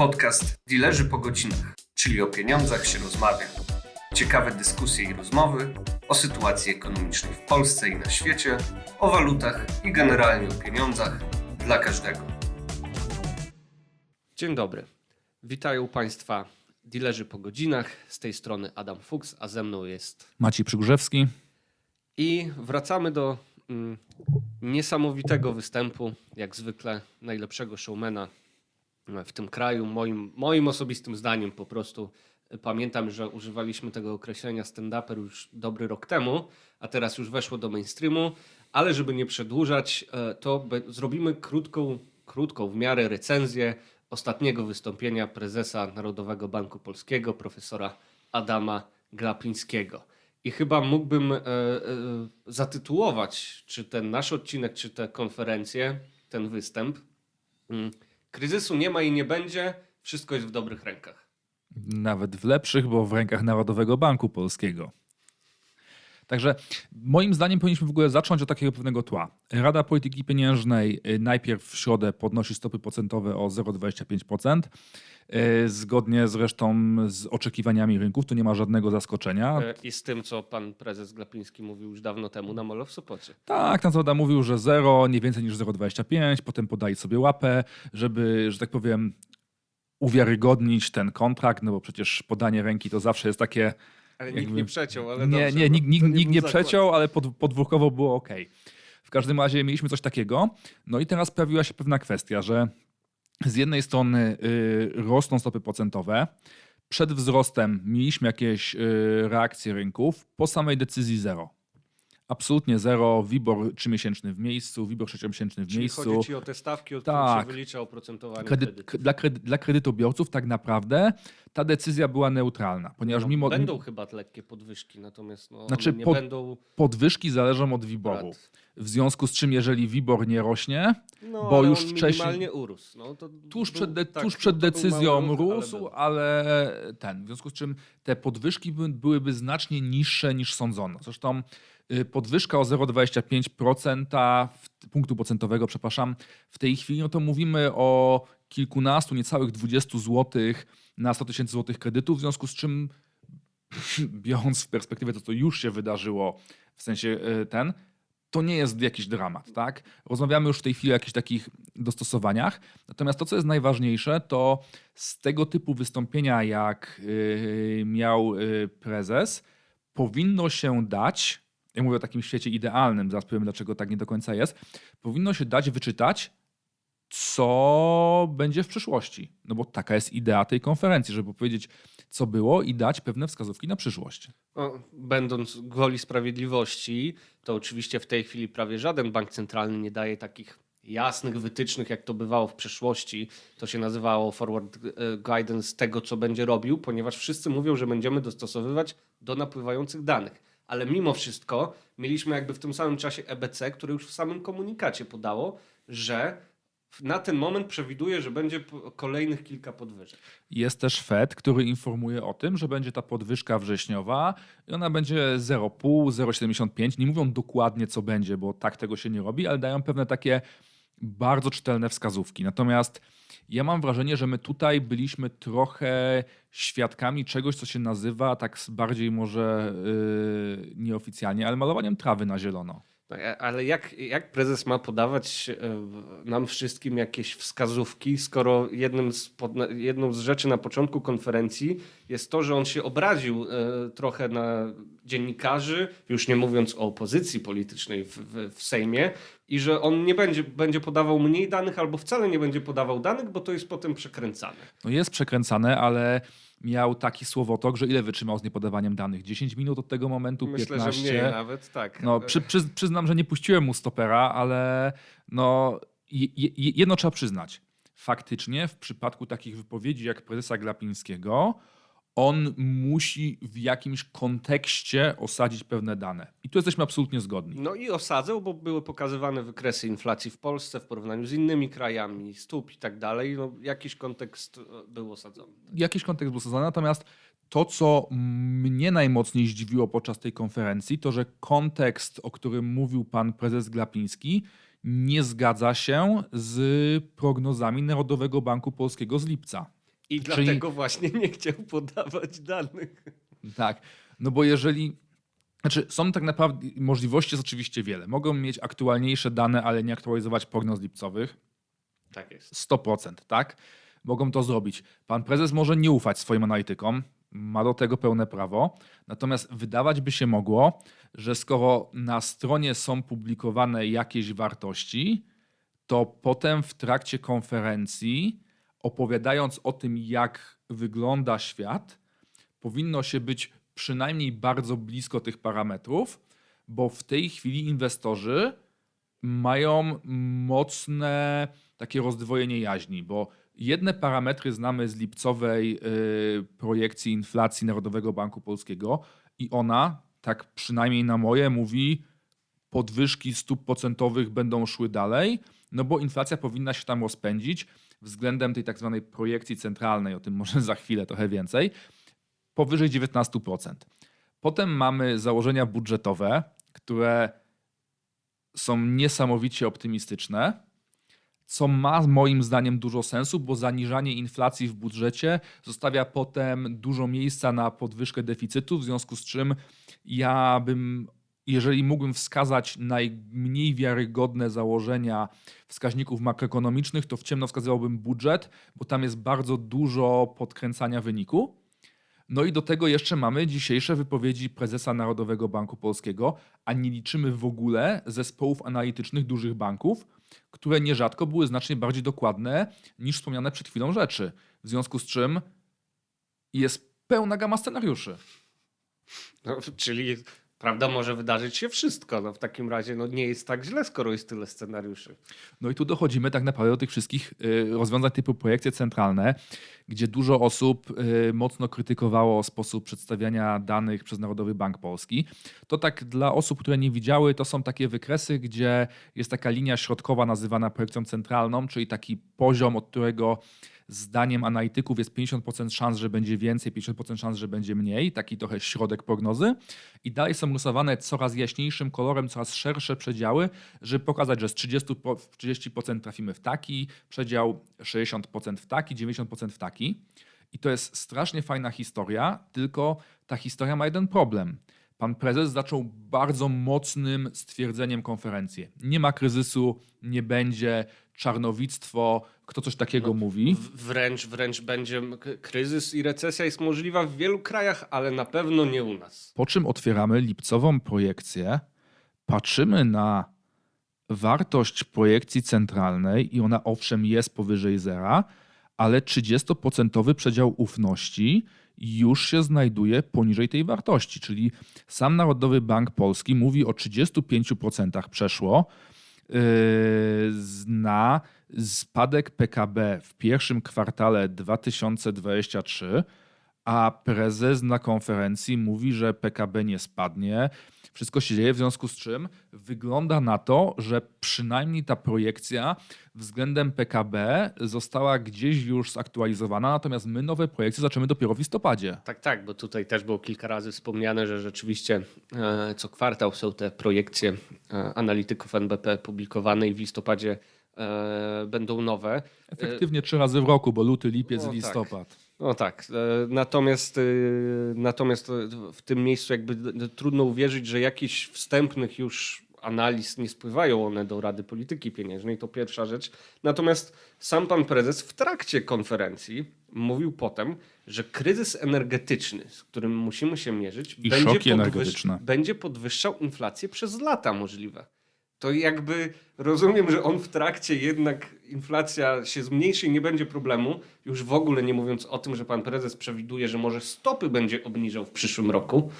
Podcast Dilerzy po godzinach, czyli o pieniądzach się rozmawia. Ciekawe dyskusje i rozmowy o sytuacji ekonomicznej w Polsce i na świecie, o walutach i generalnie o pieniądzach dla każdego. Dzień dobry. Witają Państwa dilerzy po godzinach. Z tej strony Adam Fuchs, a ze mną jest. Maciej Przygórzewski. I wracamy do mm, niesamowitego występu, jak zwykle najlepszego showmana w tym kraju. Moim, moim osobistym zdaniem po prostu. Pamiętam, że używaliśmy tego określenia stand-uper już dobry rok temu, a teraz już weszło do mainstreamu. Ale żeby nie przedłużać, e, to zrobimy krótką, krótką w miarę recenzję ostatniego wystąpienia prezesa Narodowego Banku Polskiego, profesora Adama Glapińskiego. I chyba mógłbym e, e, zatytułować, czy ten nasz odcinek, czy tę konferencję, ten występ. Kryzysu nie ma i nie będzie, wszystko jest w dobrych rękach. Nawet w lepszych, bo w rękach Narodowego Banku Polskiego. Także moim zdaniem powinniśmy w ogóle zacząć od takiego pewnego tła. Rada Polityki Pieniężnej y, najpierw w środę podnosi stopy procentowe o 0,25%. y, Zgodnie zresztą z oczekiwaniami rynków, tu nie ma żadnego zaskoczenia. E, I z tym, co pan prezes Glapiński mówił już dawno temu na Molo w Sopocie. Tak, tam Zawada mówił, że 0, nie więcej niż 0,25, potem podaje sobie łapę, żeby, że tak powiem, uwiarygodnić ten kontrakt, no bo przecież podanie ręki to zawsze jest takie. Ale nikt nie przeciął, ale nie, dobrze, nie, no, nikt, nikt, nikt nie zakład. przeciął, ale pod, podwórkowo było ok. W każdym razie mieliśmy coś takiego. No i teraz pojawiła się pewna kwestia, że z jednej strony y, rosną stopy procentowe. Przed wzrostem mieliśmy jakieś y, reakcje rynków, po samej decyzji zero. Absolutnie zero. WIBOR trzymiesięczny w miejscu, WIBOR sześciomiesięczny w Czyli miejscu. chodzi ci o te stawki, od których Tak. się wylicza oprocentowanie Kredyt, kredytu. k- dla, kredy, dla kredytobiorców tak naprawdę ta decyzja była neutralna, ponieważ No, mimo Będą chyba lekkie podwyżki, natomiast no, Znaczy, one nie pod- będą... podwyżki zależą od WIBORu. W związku z czym, jeżeli WIBOR nie rośnie, No, bo ale już on wcześniej- minimalnie urósł. No, to tuż był- przed, de, tak, tuż przed to był decyzją mały ruch, ale rósł, był. ale ten. W związku z czym te podwyżki by, byłyby znacznie niższe niż sądzono. Zresztą podwyżka o 0,25% w- punktu procentowego, przepraszam, w tej chwili, no to mówimy o kilkunastu, niecałych 20 złotych na 100 tysięcy złotych kredytu, w związku z czym biorąc w perspektywę to, co już się wydarzyło, w sensie y, ten, to nie jest jakiś dramat, tak? Rozmawiamy już w tej chwili o jakichś takich dostosowaniach. Natomiast to, co jest najważniejsze, to z tego typu wystąpienia, jak y, miał y, prezes, powinno się dać, ja mówię o takim świecie idealnym, zaraz powiem, dlaczego tak nie do końca jest, powinno się dać wyczytać, co będzie w przyszłości. No bo taka jest idea tej konferencji, żeby powiedzieć, co było i dać pewne wskazówki na przyszłość. No, będąc gwoli sprawiedliwości, to oczywiście w tej chwili prawie żaden bank centralny nie daje takich jasnych wytycznych, jak to bywało w przeszłości. To się nazywało forward e, guidance tego, co będzie robił, ponieważ wszyscy mówią, że będziemy dostosowywać do napływających danych. Ale mimo wszystko mieliśmy jakby w tym samym czasie EBC, które już w samym komunikacie podało, że na ten moment przewiduje, że będzie kolejnych kilka podwyżek. Jest też Fed, który informuje o tym, że będzie ta podwyżka wrześniowa i ona będzie 0,5, 0,75. Nie mówią dokładnie, co będzie, bo tak tego się nie robi, ale dają pewne takie bardzo czytelne wskazówki. Natomiast ja mam wrażenie, że my tutaj byliśmy trochę świadkami czegoś, co się nazywa tak bardziej może yy, nieoficjalnie, ale malowaniem trawy na zielono. A- Ale jak, jak prezes ma podawać e, nam wszystkim jakieś wskazówki, skoro jednym z, jedną z rzeczy na początku konferencji jest to, że on się obraził e, trochę na dziennikarzy, już nie mówiąc o opozycji politycznej w, w, w Sejmie, i że on nie będzie, będzie podawał mniej danych albo wcale nie będzie podawał danych, bo to jest potem przekręcane. No jest przekręcane, ale miał taki słowotok, że ile wytrzymał z niepodawaniem danych? 10 minut od tego momentu? Myślę, 15? że mniej nawet, tak. No, przy, przy, przyznam, że nie puściłem mu stopera, ale no, je, je, jedno trzeba przyznać. Faktycznie w przypadku takich wypowiedzi jak prezesa Glapińskiego, on musi w jakimś kontekście osadzić pewne dane. I tu jesteśmy absolutnie zgodni. No i osadzał, bo były pokazywane wykresy inflacji w Polsce w porównaniu z innymi krajami, stóp i tak dalej. No, jakiś kontekst e, był osadzony. Jakiś kontekst był osadzony, natomiast to, co mnie najmocniej zdziwiło podczas tej konferencji, to że kontekst, o którym mówił pan prezes Glapiński, nie zgadza się z prognozami Narodowego Banku Polskiego z lipca. I Czyli- dlatego właśnie nie chciał podawać danych. Tak, no bo jeżeli. Znaczy, są tak naprawdę. Możliwości jest oczywiście wiele. Mogą mieć aktualniejsze dane, ale nie aktualizować prognoz lipcowych. Tak jest. 100%, tak? Mogą to zrobić. Pan prezes może nie ufać swoim analitykom, ma do tego pełne prawo. Natomiast wydawać by się mogło, że skoro na stronie są publikowane jakieś wartości, to potem w trakcie konferencji, opowiadając o tym, jak wygląda świat, powinno się być przynajmniej bardzo blisko tych parametrów, bo w tej chwili inwestorzy mają mocne takie rozdwojenie jaźni, bo jedne parametry znamy z lipcowej y, projekcji inflacji Narodowego Banku Polskiego i ona, tak przynajmniej na moje, mówi podwyżki stóp procentowych będą szły dalej, no bo inflacja powinna się tam rozpędzić względem tej tak zwanej projekcji centralnej, o tym może za chwilę trochę więcej, powyżej 19%. Potem mamy założenia budżetowe, które są niesamowicie optymistyczne, co ma moim zdaniem dużo sensu, bo zaniżanie inflacji w budżecie zostawia potem dużo miejsca na podwyżkę deficytu, w związku z czym ja bym, jeżeli mógłbym wskazać najmniej wiarygodne założenia wskaźników makroekonomicznych, to w ciemno wskazywałbym budżet, bo tam jest bardzo dużo podkręcania wyniku. No i do tego jeszcze mamy dzisiejsze wypowiedzi prezesa Narodowego Banku Polskiego, a nie liczymy w ogóle zespołów analitycznych dużych banków, które nierzadko były znacznie bardziej dokładne niż wspomniane przed chwilą rzeczy. W związku z czym jest pełna gama scenariuszy. No, czyli prawda może wydarzyć się wszystko. No, w takim razie no, nie jest tak źle, skoro jest tyle scenariuszy. No i tu dochodzimy tak naprawdę do tych wszystkich y, rozwiązań typu projekcje centralne, gdzie dużo osób y, mocno krytykowało sposób przedstawiania danych przez Narodowy Bank Polski. To tak dla osób, które nie widziały, to są takie wykresy, gdzie jest taka linia środkowa nazywana projekcją centralną, czyli taki poziom, od którego zdaniem analityków jest 50% szans, że będzie więcej, 50% szans, że będzie mniej, taki trochę środek prognozy. I dalej są rysowane coraz jaśniejszym kolorem, coraz szersze przedziały, żeby pokazać, że z 30%, po- 30% trafimy w taki przedział, 60% w taki, 90% w taki. I to jest strasznie fajna historia, tylko ta historia ma jeden problem. Pan prezes zaczął bardzo mocnym stwierdzeniem konferencję. Nie ma kryzysu, nie będzie, czarnowictwo, kto coś takiego mówi. W, wręcz, wręcz będzie kryzys i recesja jest możliwa w wielu krajach, ale na pewno nie u nas. Po czym otwieramy lipcową projekcję, patrzymy na wartość projekcji centralnej i ona owszem jest powyżej zera, ale 30% przedział ufności już się znajduje poniżej tej wartości, czyli sam Narodowy Bank Polski mówi o 35% przeszło yy, na spadek PKB w pierwszym kwartale 2023, a prezes na konferencji mówi, że PKB nie spadnie. Wszystko się dzieje, w związku z czym wygląda na to, że przynajmniej ta projekcja względem PKB została gdzieś już zaktualizowana, natomiast my nowe projekcje zaczynamy dopiero w listopadzie. Tak, tak, bo tutaj też było kilka razy wspomniane, że rzeczywiście e, co kwartał są te projekcje e, analityków NBP publikowane i w listopadzie e, będą nowe. Efektywnie trzy razy w roku, bo luty, lipiec, No tak. No tak, e, natomiast, e, natomiast e, w tym miejscu jakby trudno uwierzyć, że jakichś wstępnych już analiz nie spływają one do Rady Polityki Pieniężnej, to pierwsza rzecz. Natomiast sam pan prezes w trakcie konferencji mówił potem, że kryzys energetyczny, z którym musimy się mierzyć, szoki energetyczne. będzie podwyższał inflację przez lata możliwe. To jakby rozumiem, że on w trakcie jednak inflacja się zmniejszy i nie będzie problemu, już w ogóle nie mówiąc o tym, że pan prezes przewiduje, że może stopy będzie obniżał w przyszłym roku.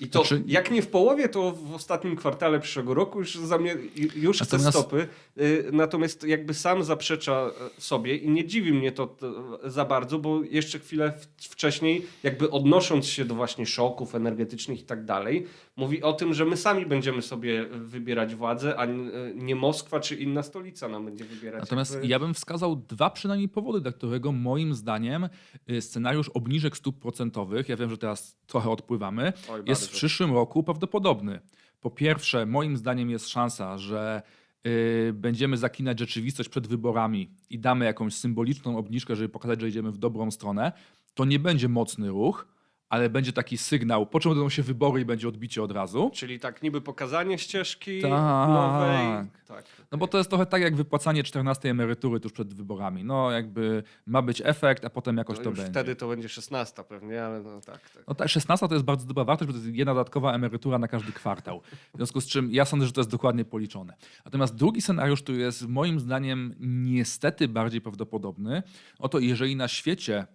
I to Znaczy- jak nie w połowie, to w ostatnim kwartale przyszłego roku już, zamie- już chce Natomiast- stopy. Y, Natomiast jakby sam zaprzecza e, sobie i nie dziwi mnie to za bardzo, bo jeszcze chwilę wcześniej, jakby odnosząc się do właśnie szoków energetycznych i tak dalej, mówi o tym, że my sami będziemy sobie wybierać władzę, a n- nie Moskwa czy inna stolica nam będzie wybierać. Natomiast jakby... ja bym wskazał dwa przynajmniej powody, dla którego moim zdaniem y, scenariusz obniżek stóp procentowych, ja wiem, że teraz trochę odpływamy, Oj, jest w przyszłym roku prawdopodobny. Po pierwsze, moim zdaniem jest szansa, że yy, będziemy zaklinać rzeczywistość przed wyborami i damy jakąś symboliczną obniżkę, żeby pokazać, że idziemy w dobrą stronę, to nie będzie mocny ruch, ale będzie taki sygnał, po czym będą się wybory i będzie odbicie od razu. Czyli tak niby pokazanie ścieżki Tak. nowej. Tak. No bo to jest trochę tak jak wypłacanie 14 emerytury tuż przed wyborami. No jakby ma być efekt, a potem jakoś To to już będzie. wtedy to będzie 16 pewnie, ale no tak. tak. No ta 16 to jest bardzo dobra wartość, bo to jest jedna dodatkowa emerytura na każdy kwartał. W związku z czym ja sądzę, że to jest dokładnie policzone. Natomiast drugi scenariusz, który jest moim zdaniem niestety bardziej prawdopodobny, oto jeżeli na świecie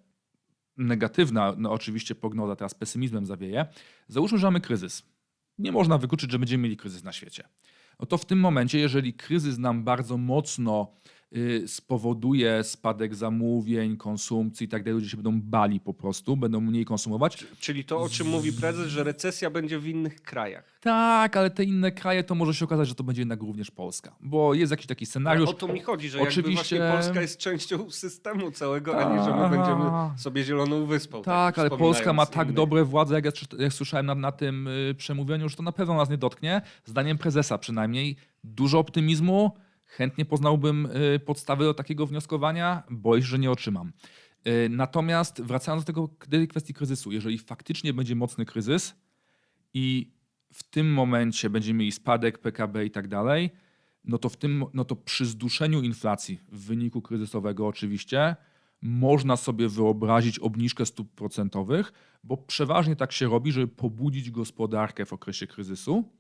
negatywna, no oczywiście prognoza teraz pesymizmem zawieje, załóżmy, że mamy kryzys. Nie można wykluczyć, że będziemy mieli kryzys na świecie. No to w tym momencie, jeżeli kryzys nam bardzo mocno spowoduje spadek zamówień, konsumpcji i tak dalej, ludzie się będą bali po prostu, będą mniej konsumować, Czyli to, o czym mówi prezes, że recesja będzie w innych krajach. tak, ale te inne kraje to może się okazać, że to będzie jednak również Polska. Bo jest jakiś taki Ale scenariusz. o to mi chodzi, że jakby Oczywiście- właśnie Polska jest częścią systemu całego, a nie, że my Tak. będziemy sobie zieloną wyspą. Tak, ale Polska ma tak innych. dobre władze, jak ja jak słyszałem na, na tym y, przemówieniu, że to na pewno nas nie dotknie. Zdaniem prezesa przynajmniej. Dużo optymizmu. Chętnie poznałbym y, podstawy do takiego wnioskowania. Boję się, że nie otrzymam. Y, Natomiast wracając do tego tej kwestii kryzysu, jeżeli faktycznie będzie mocny kryzys i w tym momencie będziemy mieli spadek PKB i tak dalej, no to, w tym, no to przy zduszeniu inflacji w wyniku kryzysowego oczywiście można sobie wyobrazić obniżkę stóp procentowych, bo przeważnie tak się robi, żeby pobudzić gospodarkę w okresie kryzysu.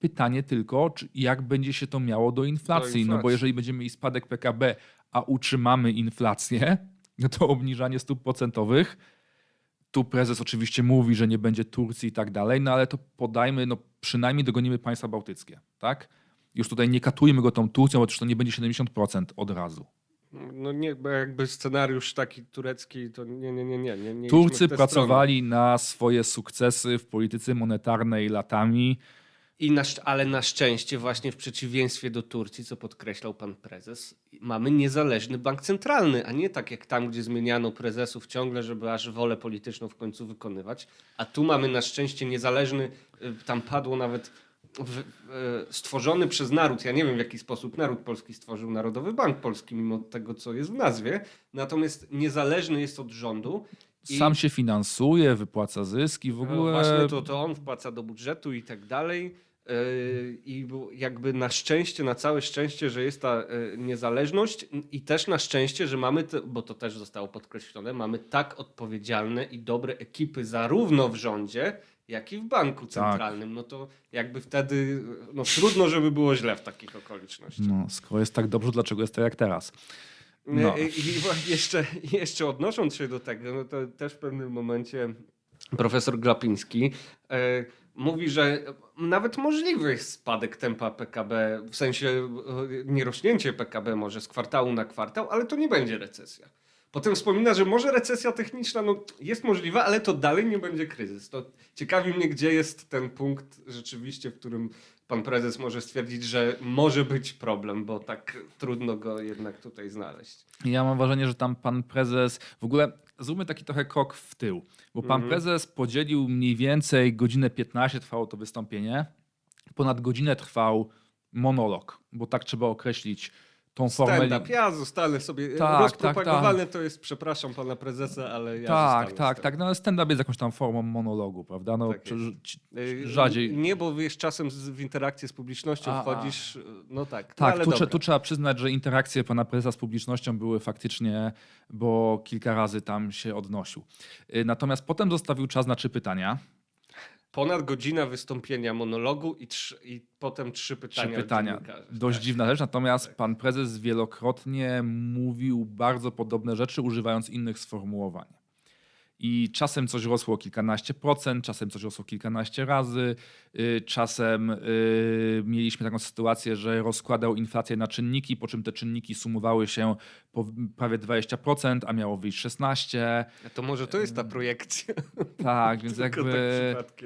Pytanie tylko, czy, jak będzie się to miało do inflacji, no bo inflacji. jeżeli będziemy mieli spadek PKB, a utrzymamy inflację, no to obniżanie stóp procentowych tu prezes oczywiście mówi, że nie będzie Turcji i tak dalej, no ale to podajmy, no przynajmniej dogonimy państwa bałtyckie, tak? Już tutaj nie katujmy go tą Turcją, bo to nie będzie 70% od razu. No nie, jakby scenariusz taki turecki, to nie, nie, nie, nie. nie, Turcy pracowali na swoje sukcesy w polityce monetarnej latami. I na, ale na szczęście właśnie w przeciwieństwie do Turcji, co podkreślał pan prezes, mamy niezależny bank centralny, a nie tak jak tam, gdzie zmieniano prezesów ciągle, żeby aż wolę polityczną w końcu wykonywać. A tu mamy na szczęście niezależny, y, tam padło nawet w, y, stworzony przez naród. Ja nie wiem w jaki sposób naród polski stworzył Narodowy Bank Polski, mimo tego, co jest w nazwie. Natomiast niezależny jest od rządu. I- Sam się finansuje, wypłaca zyski, w no ogóle. Właśnie to, to on wpłaca do budżetu i tak dalej. I jakby na szczęście, na całe szczęście, że jest ta yy, niezależność i też na szczęście, że mamy, te, bo to też zostało podkreślone, mamy tak odpowiedzialne i dobre ekipy zarówno w rządzie, jak i w banku Tak. centralnym. No to jakby wtedy no, trudno, żeby było źle w takich okolicznościach. No, skoro jest tak dobrze, dlaczego jest tak jak teraz? No. I, i jeszcze, jeszcze odnosząc się do tego, no to też w pewnym momencie profesor Glapiński e, mówi, że nawet możliwy spadek tempa PKB, w sensie e, nie rośnięcie PKB może z kwartału na kwartał, ale to nie będzie recesja. Potem wspomina, że może recesja techniczna no, jest możliwa, ale to dalej nie będzie kryzys. To ciekawi mnie, gdzie jest ten punkt rzeczywiście, w którym pan prezes może stwierdzić, że może być problem, bo tak trudno go jednak tutaj znaleźć. Ja mam wrażenie, że tam pan prezes. W ogóle zróbmy taki trochę krok w tył, bo pan Mhm. prezes podzielił mniej więcej godzinę 15 trwało to wystąpienie. Ponad godzinę trwał monolog, bo tak trzeba określić tą formę. Stand-up. Ja zostanę sobie. Tak, rozpropagowane to jest, przepraszam pana prezesa, ale ja tak, tak, tak. No ale stand-up jest jakąś tam formą monologu, prawda? No, Tak tym. rzadziej. Nie, bo wiesz, czasem z, w interakcję z publicznością A, wchodzisz. No tak. no, Tak, ale tu, dobra. tu trzeba przyznać, że interakcje pana prezesa z publicznością były faktycznie, bo kilka razy tam się odnosił. Y, Natomiast potem zostawił czas na trzy pytania. Ponad godzina wystąpienia monologu i, trzy, i potem trzy pytania. Trzy pytania. Dość Tak. dziwna rzecz, natomiast Tak. pan prezes wielokrotnie mówił bardzo podobne rzeczy, używając innych sformułowań. I czasem coś rosło kilkanaście procent, czasem coś rosło kilkanaście razy, y, czasem y, mieliśmy taką sytuację, że rozkładał inflację na czynniki, po czym te czynniki sumowały się po prawie 20%, a miało wyjść 16%. A To może to jest ta projekcja. Tak, więc Tylko jakby... tak.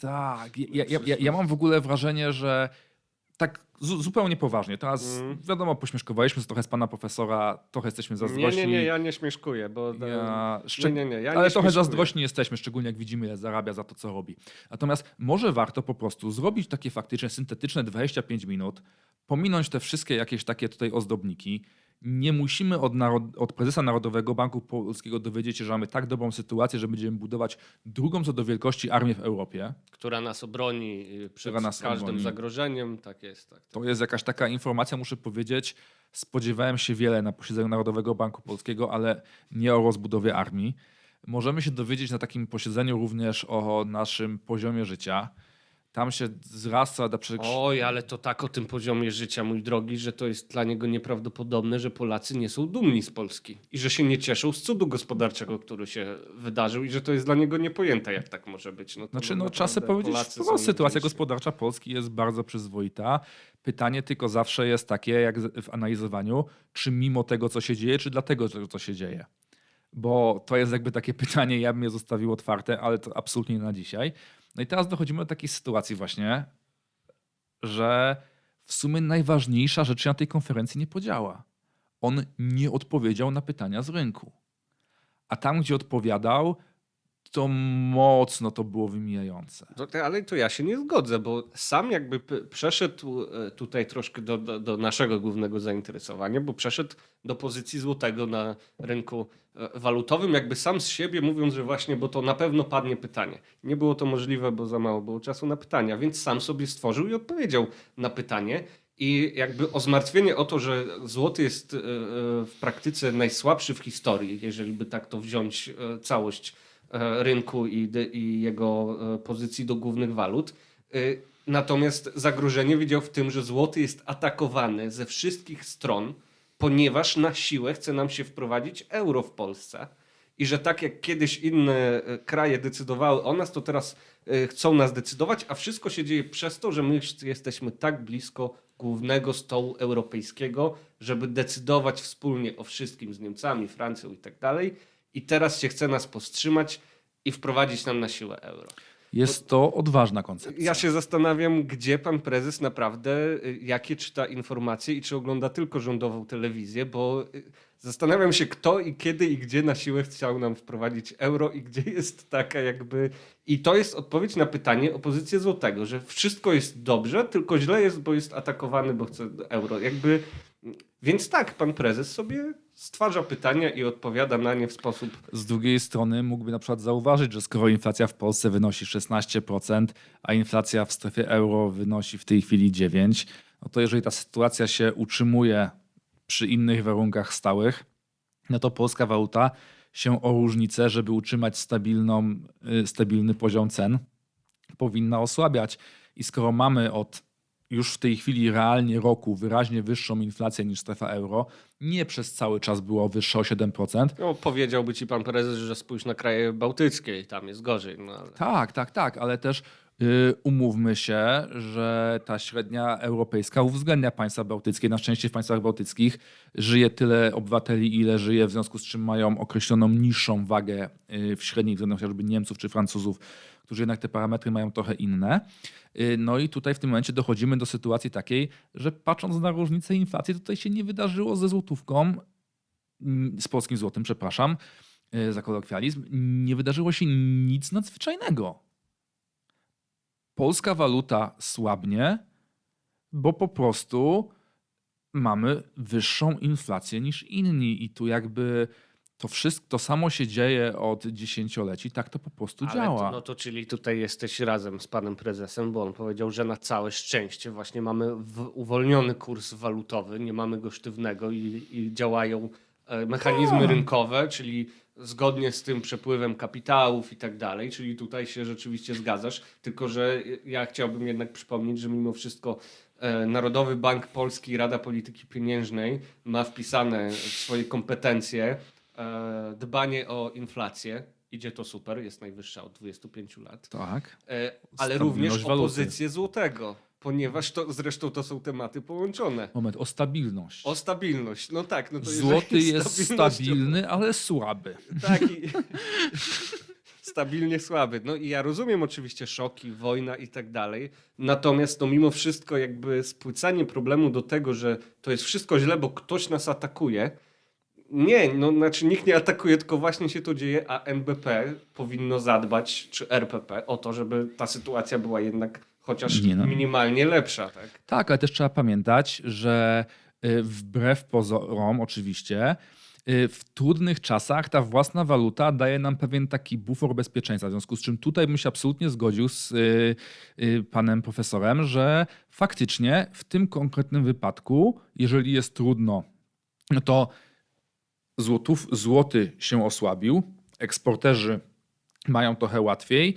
Tak, ja, ja, ja, ja mam w ogóle wrażenie, że tak zu, zupełnie poważnie. Teraz Mhm. wiadomo, pośmieszkowaliśmy trochę z pana profesora, trochę jesteśmy Nie, zazdrośni. nie, nie, ja nie śmieszkuję, bo. Ja nie, nie, nie, ja ale nie trochę zazdrośni jesteśmy, szczególnie jak widzimy, ile zarabia za to, co robi. Natomiast może warto po prostu zrobić takie faktycznie syntetyczne 25 minut, pominąć te wszystkie jakieś takie tutaj ozdobniki. Nie musimy od, narod- od prezesa Narodowego Banku Polskiego dowiedzieć się, że mamy tak dobrą sytuację, że będziemy budować drugą co do wielkości armię w Europie. Która nas obroni y, przed Która nas każdym obroni. zagrożeniem. Tak jest. Tak. To jest jakaś taka informacja, muszę powiedzieć. Spodziewałem się wiele na posiedzeniu Narodowego Banku Polskiego, ale nie o rozbudowie armii. Możemy się dowiedzieć na takim posiedzeniu również o naszym poziomie życia. Tam się wzrasta na przykład. Oj, ale to tak o tym poziomie życia, mój drogi, że to jest dla niego nieprawdopodobne, że Polacy nie są dumni z Polski i że się nie cieszą z cudu gospodarczego, który się wydarzył i że to jest dla niego niepojęte, jak tak może być. No Znaczy, no no, trzeba sobie naprawdę powiedzieć, Polacy są wprost, sytuacja gospodarcza Polski jest bardzo przyzwoita. Pytanie tylko zawsze jest takie, jak w analizowaniu, czy mimo tego, co się dzieje, czy dlatego, że co się dzieje. Bo to jest jakby takie pytanie, ja bym je zostawił otwarte, ale to absolutnie nie na dzisiaj. No i teraz dochodzimy do takiej sytuacji właśnie, że w sumie najważniejsza rzecz na tej konferencji nie podziała. On nie odpowiedział na pytania z rynku. A tam, gdzie odpowiadał, to mocno to było wymijające. Ale to ja się nie zgodzę, bo sam jakby przeszedł e, tutaj troszkę do, do, do naszego głównego zainteresowania, bo przeszedł do pozycji złotego na rynku e, walutowym, jakby sam z siebie mówiąc, że właśnie, bo to na pewno padnie pytanie. Nie było to możliwe, bo za mało było czasu na pytania, więc sam sobie stworzył i odpowiedział na pytanie. I jakby o zmartwienie o to, że złoty jest e, w praktyce najsłabszy w historii, jeżeli by tak to wziąć całość rynku i, i jego e, pozycji do głównych walut. E, Natomiast zagrożenie widział w tym, że złoty jest atakowany ze wszystkich stron, ponieważ na siłę chce nam się wprowadzić euro w Polsce. I że tak jak kiedyś inne e, kraje decydowały o nas, to teraz e, chcą nas decydować, a wszystko się dzieje przez to, że my jesteśmy tak blisko głównego stołu europejskiego, żeby decydować wspólnie o wszystkim z Niemcami, Francją i tak dalej. I teraz się chce nas powstrzymać i wprowadzić nam na siłę euro. Jest to odważna koncepcja. Ja się zastanawiam, gdzie pan prezes naprawdę, y, jakie czyta informacje i czy ogląda tylko rządową telewizję, bo y, zastanawiam się, kto i kiedy i gdzie na siłę chciał nam wprowadzić euro i gdzie jest taka jakby. I to jest odpowiedź na pytanie o pozycję złotego, że wszystko jest dobrze, tylko źle jest, bo jest atakowany, bo chce euro. Jakby. Więc tak, pan prezes sobie stwarza pytania i odpowiada na nie w sposób Z drugiej strony mógłby na przykład zauważyć, że skoro inflacja w Polsce wynosi 16%, a inflacja w strefie euro wynosi w tej chwili 9%, no to jeżeli ta sytuacja się utrzymuje przy innych warunkach stałych, no to polska waluta się o różnicę, żeby utrzymać stabilną, y, stabilny poziom cen, powinna osłabiać. I skoro mamy od już w tej chwili realnie roku wyraźnie wyższą inflację niż strefa euro, nie przez cały czas było wyższa o 7%, No, powiedziałby ci pan prezes, że spójrz na kraje bałtyckie i tam jest gorzej. No, ale... Tak, tak, tak, ale też y, umówmy się, że ta średnia europejska uwzględnia państwa bałtyckie. Na szczęście w państwach bałtyckich żyje tyle obywateli, ile żyje, w związku z czym mają określoną niższą wagę y, w średniej względem chociażby Niemców czy Francuzów, którzy jednak te parametry mają trochę inne. Y, No i tutaj w tym momencie dochodzimy do sytuacji takiej, że patrząc na różnicę inflacji, tutaj się nie wydarzyło ze złotówką, mm, z polskim złotym, przepraszam, y, za kolokwializm, nie wydarzyło się nic nadzwyczajnego. Polska waluta słabnie, bo po prostu mamy wyższą inflację niż inni i tu jakby to wszystko, to samo się dzieje od dziesięcioleci, tak to po prostu Ale działa. To, no to czyli tutaj jesteś razem z panem prezesem, bo on powiedział, że na całe szczęście właśnie mamy uwolniony kurs walutowy, nie mamy go sztywnego i, i działają e, mechanizmy Tak. rynkowe, czyli zgodnie z tym przepływem kapitałów i tak dalej, czyli tutaj się rzeczywiście zgadzasz, tylko że ja chciałbym jednak przypomnieć, że mimo wszystko e, Narodowy Bank Polski i Rada Polityki Pieniężnej ma wpisane swoje kompetencje dbanie o inflację. Idzie to super, jest najwyższa od 25 lat. Tak. E, ale również o pozycję złotego, ponieważ to zresztą to są tematy połączone. Moment, o stabilność. O stabilność. No tak, no to Złoty jest stabilny, ale słaby. Tak. I... Stabilnie słaby. No i ja rozumiem oczywiście szoki, wojna i tak dalej. Natomiast no mimo wszystko jakby spłycanie problemu do tego, że to jest wszystko źle, bo ktoś nas atakuje. Nie, no znaczy nikt nie atakuje, tylko właśnie się to dzieje, a NBP powinno zadbać, czy RPP, o to, żeby ta sytuacja była jednak chociaż no. minimalnie lepsza, tak? Tak, ale też trzeba pamiętać, że y, wbrew pozorom oczywiście, y, w trudnych czasach ta własna waluta daje nam pewien taki bufor bezpieczeństwa. W związku z czym tutaj bym się absolutnie zgodził z y, panem profesorem, że faktycznie w tym konkretnym wypadku, jeżeli jest trudno, no to złotów, złoty się osłabił, eksporterzy mają trochę łatwiej,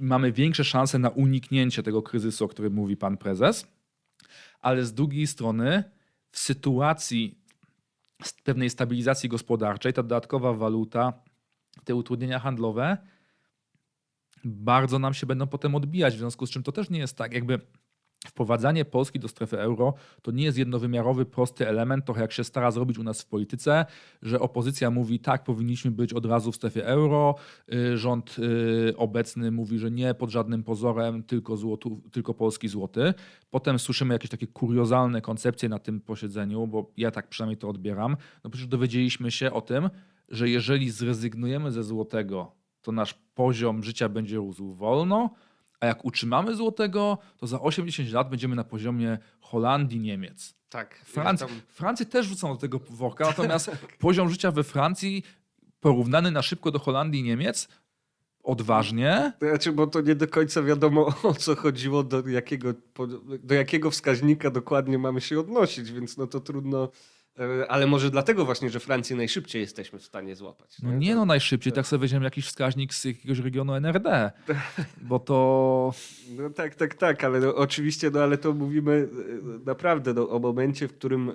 mamy większe szanse na uniknięcie tego kryzysu, o którym mówi pan prezes, ale z drugiej strony w sytuacji pewnej stabilizacji gospodarczej ta dodatkowa waluta, te utrudnienia handlowe bardzo nam się będą potem odbijać, w związku z czym to też nie jest tak, jakby wprowadzanie Polski do strefy euro to nie jest jednowymiarowy, prosty element, trochę jak się stara zrobić u nas w polityce, że opozycja mówi tak, powinniśmy być od razu w strefie euro, y, rząd y, obecny mówi, że nie pod żadnym pozorem, tylko, złotu, tylko polski złoty. Potem słyszymy jakieś takie kuriozalne koncepcje na tym posiedzeniu, bo ja tak przynajmniej to odbieram. No przecież dowiedzieliśmy się o tym, że jeżeli zrezygnujemy ze złotego, to nasz poziom życia będzie rósł wolno, a jak utrzymamy złotego, to za 80 lat będziemy na poziomie Holandii, Niemiec. Tak. Francji, Tam- Francję też wrzucą do tego worka, natomiast poziom życia we Francji porównany na szybko do Holandii i Niemiec, odważnie, Znaczy, bo to nie do końca wiadomo o co chodziło, do jakiego, do jakiego wskaźnika dokładnie mamy się odnosić, więc no to trudno. E, Ale może dlatego właśnie, że Francję najszybciej jesteśmy w stanie złapać. no nie no najszybciej, tak. Sobie weźmiemy jakiś wskaźnik z jakiegoś regionu NRD, bo to... No tak, tak, tak, ale no, oczywiście, no ale to mówimy e, naprawdę no, o momencie, w którym e,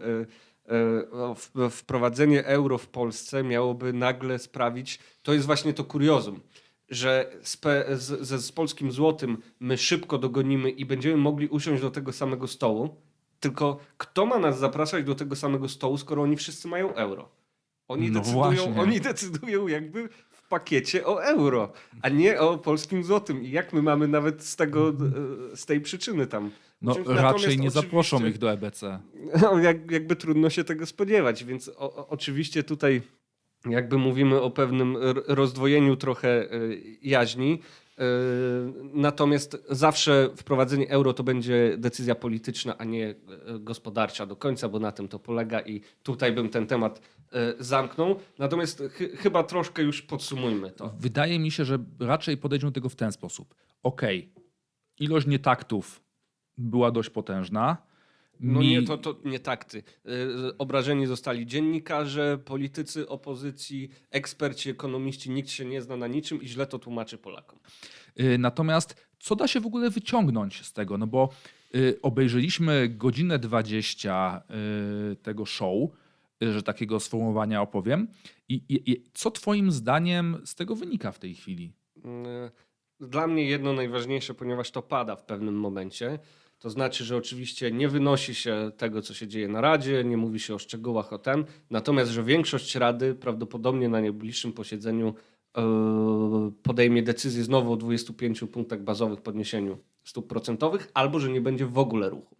no, wprowadzenie euro w Polsce miałoby nagle sprawić, to jest właśnie to kuriozum, że z, z, z polskim złotym my szybko dogonimy i będziemy mogli usiąść do tego samego stołu, tylko kto ma nas zapraszać do tego samego stołu, skoro oni wszyscy mają euro? Oni, No decydują, właśnie. oni decydują jakby w pakiecie o euro, a nie o polskim złotym. I jak my mamy nawet z tego, e, z tej przyczyny tam No, raczej nie zaproszą ich do E EBC. no, jak, jakby trudno się tego spodziewać, więc o, o, oczywiście tutaj jakby mówimy o pewnym rozdwojeniu trochę y, jaźni. Y, Natomiast zawsze wprowadzenie euro to będzie decyzja polityczna, a nie y, gospodarcza do końca, bo na tym to polega i tutaj bym ten temat y, zamknął. Natomiast chy- chyba troszkę już podsumujmy to. Wydaje mi się, że raczej podejdziemy do tego w ten sposób. Okej, ilość nietaktów była dość potężna. No Mi- nie, to, to nie takty. Y, Obrażeni zostali dziennikarze, politycy opozycji, eksperci, ekonomiści, nikt się nie zna na niczym i źle to tłumaczy Polakom. Y, Natomiast co da się w ogóle wyciągnąć z tego? No bo y, obejrzeliśmy godzinę 20 y, tego show, że takiego sformułowania opowiem. I, i, I co twoim zdaniem z tego wynika w tej chwili? Dla mnie jedno najważniejsze, ponieważ to pada w pewnym momencie. To znaczy, że oczywiście nie wynosi się tego, co się dzieje na Radzie, nie mówi się o szczegółach o tym, natomiast, że większość Rady prawdopodobnie na najbliższym posiedzeniu e, podejmie decyzję znowu o 25 punktach bazowych podniesieniu stóp procentowych, albo że nie będzie w ogóle ruchu.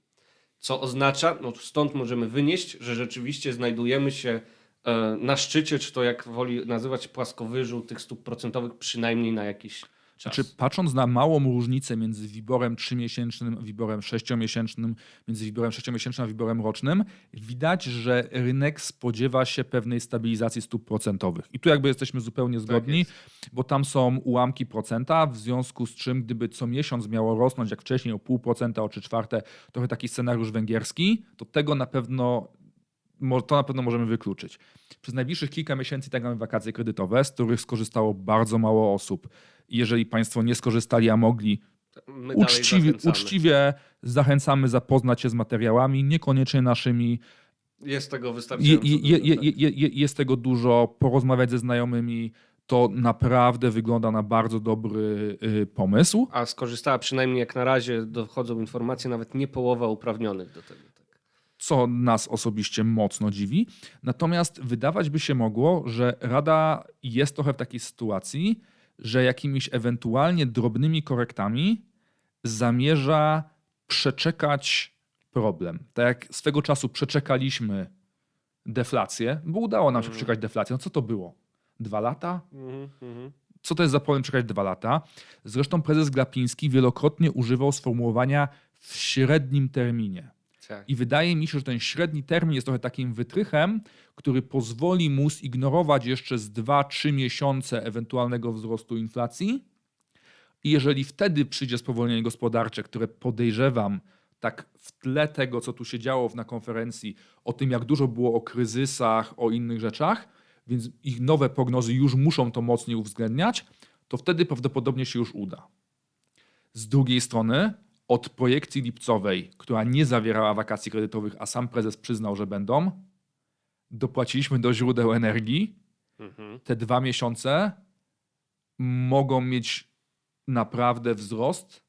Co oznacza, no stąd możemy wynieść, że rzeczywiście znajdujemy się e, na szczycie, czy to jak woli nazywać płaskowyżu tych stóp procentowych przynajmniej na jakiś czas. Znaczy, patrząc na małą różnicę między wiborem trzymiesięcznym a wiborem sześciomiesięcznym, między wiborem sześciomiesięcznym a wiborem rocznym, widać, że rynek spodziewa się pewnej stabilizacji stóp procentowych. I tu jakby jesteśmy zupełnie zgodni, jest. bo tam są ułamki procenta, w związku z czym gdyby co miesiąc miało rosnąć, jak wcześniej o pół procenta, o trzy czwarte, trochę taki scenariusz węgierski, to tego na pewno to na pewno możemy wykluczyć. Przez najbliższych kilka miesięcy tak mamy wakacje kredytowe, z których skorzystało bardzo mało osób. Jeżeli Państwo nie skorzystali, a mogli, My uczciwie, zachęcamy. uczciwie zachęcamy zapoznać się z materiałami, niekoniecznie naszymi. Jest tego wystarczająco. je, je, dużo, je, tak. je, je, jest tego dużo, porozmawiać ze znajomymi. To naprawdę wygląda na bardzo dobry y, pomysł. A skorzystała przynajmniej jak na razie, dochodzą informacje, nawet nie połowa uprawnionych do tego. Tak. co nas osobiście mocno dziwi. Natomiast wydawać by się mogło, że Rada jest trochę w takiej sytuacji, że jakimiś ewentualnie drobnymi korektami zamierza przeczekać problem. Tak jak swego czasu przeczekaliśmy deflację, bo udało nam się Mhm. przeczekać deflację. No co to było? Dwa lata? Mhm, mhm. co to jest za problem czekać dwa lata. Zresztą prezes Glapiński wielokrotnie używał sformułowania w średnim terminie. Tak. I wydaje mi się, że ten średni termin jest trochę takim wytrychem, który pozwoli mu zignorować jeszcze z 2-3 miesiące ewentualnego wzrostu inflacji. I jeżeli wtedy przyjdzie spowolnienie gospodarcze, które podejrzewam, tak w tle tego, co tu się działo na konferencji, o tym, jak dużo było o kryzysach, o innych rzeczach, więc ich nowe prognozy już muszą to mocniej uwzględniać, to wtedy prawdopodobnie się już uda. Z drugiej strony, od projekcji lipcowej, która nie zawierała wakacji kredytowych, a sam prezes przyznał, że będą, dopłaciliśmy do źródeł energii. Mhm. Te dwa miesiące mogą mieć naprawdę wzrost.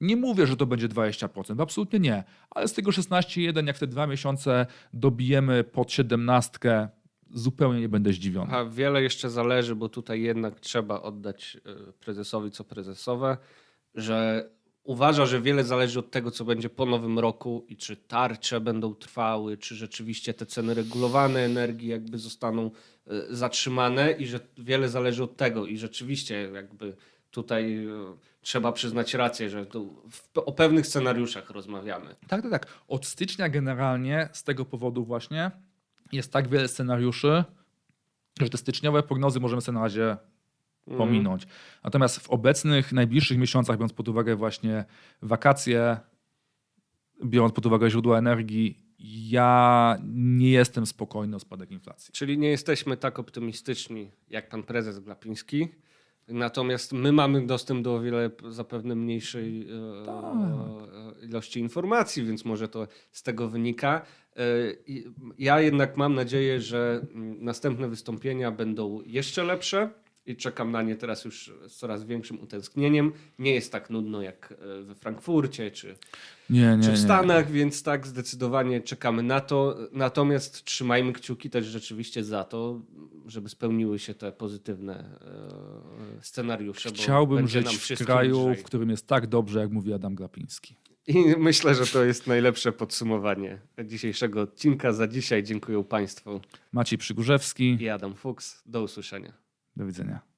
Nie mówię, że to będzie 20%, absolutnie nie, ale z tego 16,1, jak w te dwa miesiące dobijemy pod 17, zupełnie nie będę zdziwiony. A wiele jeszcze zależy, bo tutaj jednak trzeba oddać e, prezesowi co prezesowe, że uważa, że wiele zależy od tego, co będzie po nowym roku i czy tarcze będą trwały, czy rzeczywiście te ceny regulowane energii jakby zostaną e, zatrzymane i że wiele zależy od tego i rzeczywiście jakby tutaj e, trzeba przyznać rację, że w, o pewnych scenariuszach rozmawiamy. Tak, tak, tak. Od stycznia generalnie z tego powodu właśnie jest tak wiele scenariuszy, że te styczniowe prognozy możemy sobie na razie pominąć. Natomiast w obecnych, najbliższych miesiącach, biorąc pod uwagę właśnie wakacje, biorąc pod uwagę źródła energii, ja nie jestem spokojny o spadek inflacji. Czyli nie jesteśmy tak optymistyczni jak pan prezes Glapiński. Natomiast my mamy dostęp do o wiele zapewne mniejszej e, e, ilości informacji, więc może to z tego wynika. E, Ja jednak mam nadzieję, że mm, następne wystąpienia będą jeszcze lepsze i czekam na nie teraz już z coraz większym utęsknieniem. Nie jest tak nudno jak e, we Frankfurcie czy, Nie, nie, czy w nie. Stanach, więc tak zdecydowanie czekamy na to. Natomiast trzymajmy kciuki też rzeczywiście za to, żeby spełniły się te pozytywne e, scenariusze. Chciałbym żyć w kraju, lżej. w którym jest tak dobrze, jak mówi Adam Glapiński. I myślę, że to jest najlepsze podsumowanie dzisiejszego odcinka. Za dzisiaj dziękuję Państwu Maciej Przygórzewski. i Adam Fuchs. Do usłyszenia. Do widzenia.